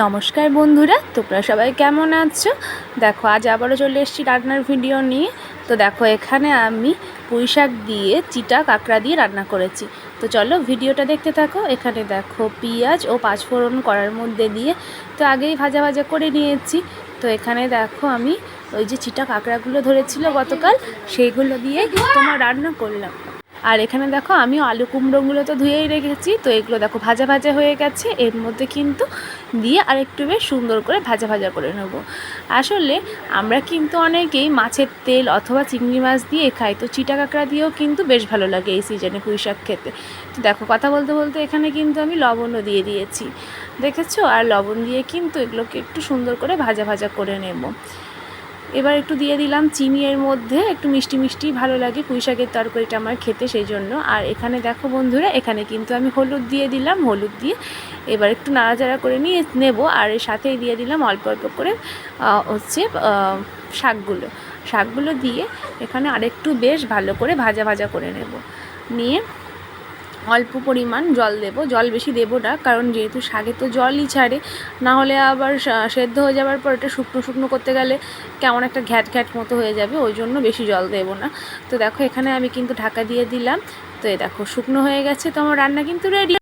নমস্কার বন্ধুরা, তোমরা সবাই কেমন আছো? দেখো, আজ আবারও চলে এসেছি রান্নার ভিডিও নিয়ে। তো দেখো, এখানে আমি পুঁই শাক দিয়ে চিটা কাঁকড়া দিয়ে রান্না করেছি। তো চলো ভিডিওটা দেখতে থাকো। এখানে দেখো, পেঁয়াজ ও পাঁচফোড়ন করার মধ্যে দিয়ে তো আগেই ভাজা ভাজা করে নিয়েছি। তো এখানে দেখো, আমি ওই যে চিটা কাঁকড়াগুলো ধরেছিল গতকাল সেইগুলো দিয়ে তোমার রান্না করলাম। আর এখানে দেখো আমি আলু কুমড়োগুলো তো ধুয়েই রেখেছি, তো এগুলো দেখো ভাজা ভাজা হয়ে গেছে। এর মধ্যে কিন্তু দিয়ে আর একটু বেশ সুন্দর করে ভাজা ভাজা করে নেব। আসলে আমরা কিন্তু অনেকেই মাছের তেল অথবা চিংড়ি মাছ দিয়ে খাই, তো চিটা কাঁকড়া দিয়েও কিন্তু বেশ ভালো লাগে এই সিজনে পুঁই শাক খেতে। তো দেখো কথা বলতে বলতে এখানে কিন্তু আমি লবণও দিয়ে দিয়েছি। দেখেছ? আর লবণ দিয়ে কিন্তু এগুলোকে একটু সুন্দর করে ভাজা ভাজা করে নেব। এবার একটু দিয়ে দিলাম চিনি এর মধ্যে, একটু মিষ্টি মিষ্টি ভালো লাগে, পুঁই শাকের তরকারিটা আমার খেতে সেই জন্য আর এখানে দেখো বন্ধুরা, এখানে কিন্তু আমি হলুদ দিয়ে দিলাম, হলুদ দিয়ে এবার একটু নাড়াচাড়া করে নিয়ে নেব। আর এর সাথেই দিয়ে দিলাম অল্প অল্প করে হচ্ছে শাকগুলো। শাকগুলো দিয়ে এখানে আরেকটু বেশ ভালো করে ভাজা ভাজা করে নেব। নিয়ে অল্প পরিমাণ জল দেব। জল বেশি দেবো না, কারণ যেহেতু শাকে তো জলই ছাড়ে না হলে আবার সেদ্ধ হয়ে যাওয়ার পর এটা শুকনো শুকনো করতে গেলে কেমন একটা ঘ্যাট ঘ্যাট মতো হয়ে যাবে, ওই জন্য বেশি জল দেব না। তো দেখো, এখানে আমি কিন্তু ঢাকা দিয়ে দিলাম। তো এই দেখো, শুকনো হয়ে গেছে, তো আমার রান্না কিন্তু রেডি